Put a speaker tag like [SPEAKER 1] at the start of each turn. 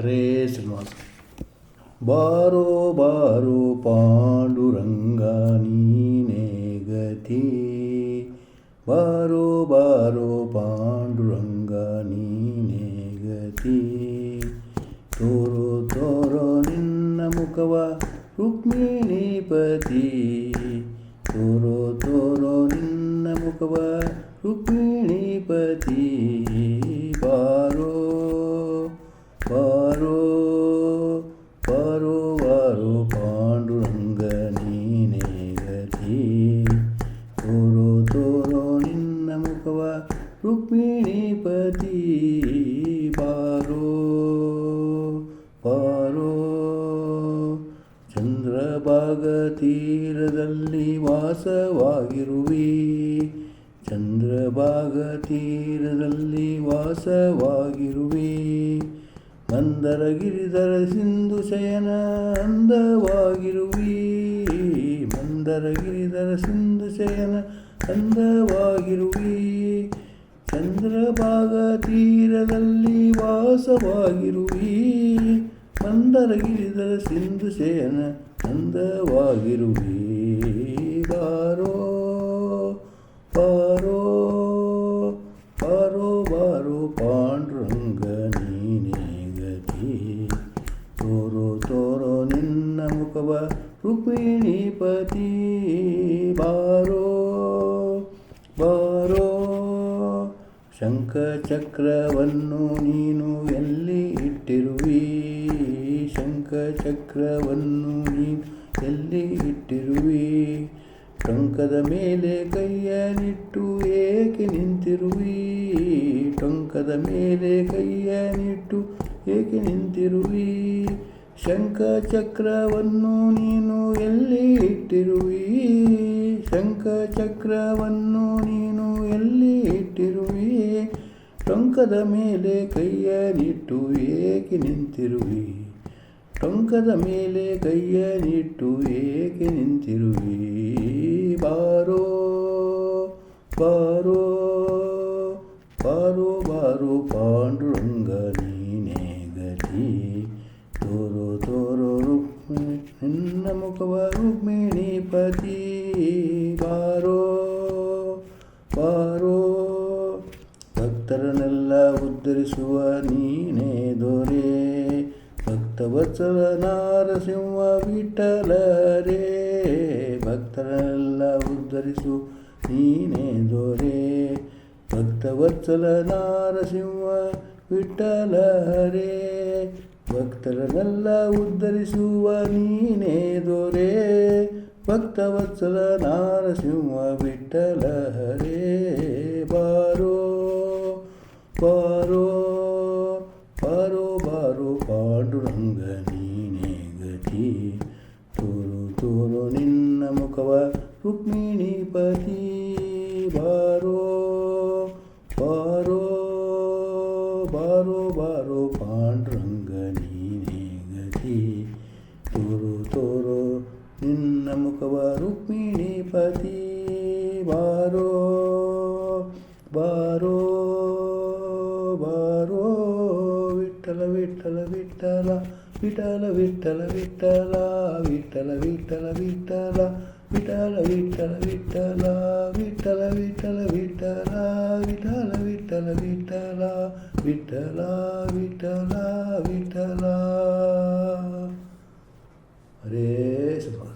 [SPEAKER 1] రే శ్రీనివాస్. బారో బారో పాండురంగా నీనే గతి. బారో బారో పాండురంగా నీనే గతి. తోరో తోరో నిన్న ముఖవ రుక్మిణీపతి. తోరో తోరో నిన్న ముఖవ రుక్మిణీపతి. ಭಾಗತೀರದಲ್ಲಿ ವಾಸವಾಗಿರುವಿ. ಚಂದ್ರಭಾಗತೀರದಲ್ಲಿ ವಾಸವಾಗಿರುವಿ. ಮಂದರಗಿರಿಧರ ಸಿಂಧು ಶಯನ ಅಂದವಾಗಿರುವಿ. ಮಂದರಗಿರಿಧರ ಸಿಂಧು ಶಯನ ಅಂದವಾಗಿರುವಿ. ಚಂದ್ರಭಾಗ ತೀರದಲ್ಲಿ ವಾಸವಾಗಿರುವಿ. ಮಂದರಗಿರಿಧರ ಸಿಂಧು ಶಯನ ಅಂದವಾಗಿರುವಿ ಬಾರೋ ಬಾರೋ ಬಾರೋ ಬಾರೋ ಪಾಂಡುರಂಗ ನೀನೇ ಗತಿ ತೋರೋ ತೋರೋ, ನಿನ್ನ ಮುಖವ ರುಕ್ಮಿಣೀಪತಿ. ಬಾರೋ ಬಾರೋ, ಶಂಖಚಕ್ರವನ್ನು ನೀನು ಎಲ್ಲಿ ಇಟ್ಟಿರುವಿ? ಶಂಖಚಕ್ರವನ್ನು ನೀನು ಎಲ್ಲಿ ಇಟ್ಟಿರುವಿ? ಟೊಂಕದ ಮೇಲೆ ಕೈಯನಿಟ್ಟು ಏಕೆ ನಿಂತಿರುವಿ? ಟೊಂಕದ ಮೇಲೆ ಕೈಯನಿಟ್ಟು ಏಕೆ ನಿಂತಿರುವಿ? ಶಂಖಚಕ್ರವನ್ನು ನೀನು ಎಲ್ಲಿ ಇಟ್ಟಿರುವಿ? ಶಂಕಚಕ್ರವನ್ನು ನೀನು ಎಲ್ಲಿ ಇಟ್ಟಿರುವಿ? ಟೊಂಕದ ಮೇಲೆ ಕೈಯನಿಟ್ಟು ಏಕೆ ನಿಂತಿರುವಿ? ಟೊಂಕದ ಮೇಲೆ ಕೈಯನಿಟ್ಟು ಏಕೆ ನಿಂತಿರುವಿ? ಬಾರೋ ಬಾರೋ ಬಾರೋ ಬಾರೋ, ಪಾಂಡುರಂಗ ನೀನೇ ಗತಿ. ತೋರೋ ತೋರೋ ರುಕ್ಮಿಣಿ ನಿನ್ನ ಮುಖವ ರುಕ್ಮಿಣೀಪತಿ ಬಾರೋ ಬಾರೋ, ಭಕ್ತರನ್ನೆಲ್ಲ ಉದ್ಧರಿಸುವ ನೀನೇ ದೊರೆ. ಭಕ್ತವತ್ಸಲ ನಾರಸಿಂಹ ವಿಠಲರೇ, ಭಕ್ತರೆಲ್ಲ ಉದ್ಧರಿಸು ನೀನೇ ದೊರೆ. ಭಕ್ತವತ್ಸಲ ನಾರಸಿಂಹ ವಿಠಲರೇ, ಭಕ್ತರನ್ನೆಲ್ಲ ಉದ್ಧರಿಸುವ ನೀನೇ ದೊರೆ. ಭಕ್ತವತ್ಸಲ ನಾರಸಿಂಹ ವಿಠಲ ರೇ ಬಾರೋ ಬಾರೋ ಬಾರೋ. ತೋರು ನಿನ್ನ ಮುಖವ ರುಕ್ಮಿಣೀಪತಿ ಬಾರೋ ಬಾರೋ ಬಾರೋ ಬಾರೋ, ಪಾಂಡುರಂಗ ನೀನೇ ಗತಿ. ತೋರು ತೋರು ನಿನ್ನ ಮುಖವ ರುಕ್ಮಿಣೀಪತಿ ಬಾರೋ ಬಾರೋ ಬಾರೋ, ವಿಠಲ ವಿಠಲ ವಿಠಲ. விட்டல விட்டல விட்டலா விட்டல விட்டல விட்டலா விட்டல விட்டல விட்டலா விட்டல விட்டல விட்டலா விட்டல விட்டல விட்டலா விட்டலா விட்டலா விட்டலா. அரே சுபா